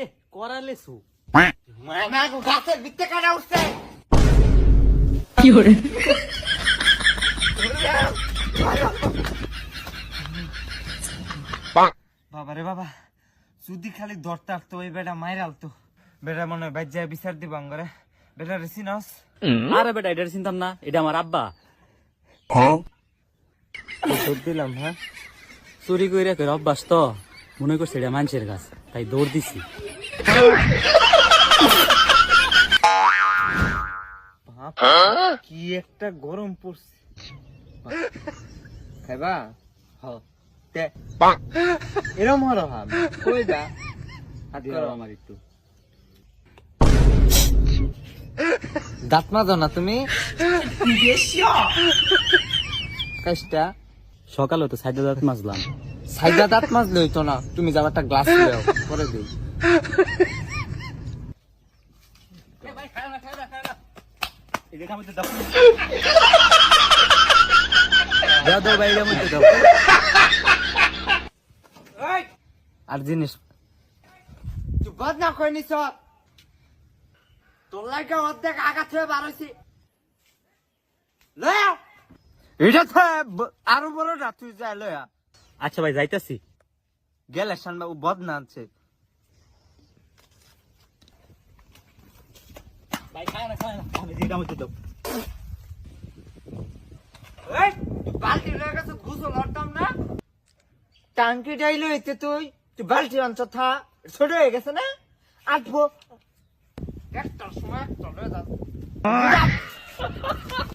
এ করালে সু। কাটা উঠছে বাবা রে বাবা যদি খালি দরতে আসতো ওই বেটা মায়ের আলতো। বেটা মনে হয় বাইর যায় বিচার দিব আঙ্গরে। বেটা রেসি নস আরে বেটা এটা চিন্তাম না এটা আমার আব্বা। দিলাম হ্যাঁ। চুরি করে করে অভ্যাস তো মনে করছে এটা মানুষের গাছ তাই দৌড় দিছি। বাপ, কি একটা গরম পড়ছে। খাইবা হ এরম হলো হাম কই যা। হাত করো। আমার একটু। দাঁত মাজো না তুমি। কাজটা সকালে তো সাইডে দাঁত মাজলাম। সাইডা দাঁত মাজলে হইতো না, তুমি যাও একটা গ্লাস পরে দিই। আর জিনিস তোর লাগে অর্ধেক আঘাত হয়ে বার হয়েছি এটা আরও বড় না তুই যা লয়া আচ্ছা ভাই যাইতাছি। গেলে বাবু বদ না আনছে। ভাই খায় না খায় না। আমি দিটা মধ্যে দাও এই তুই বালতি রয়ে গেছে ঘুষো লড়তাম না? টাঙ্কি ডাইলো এতে তুই। তুই বালতি আনছ থা। ছোট হয়ে গেছে না? আটবো সময় একটা লয়ে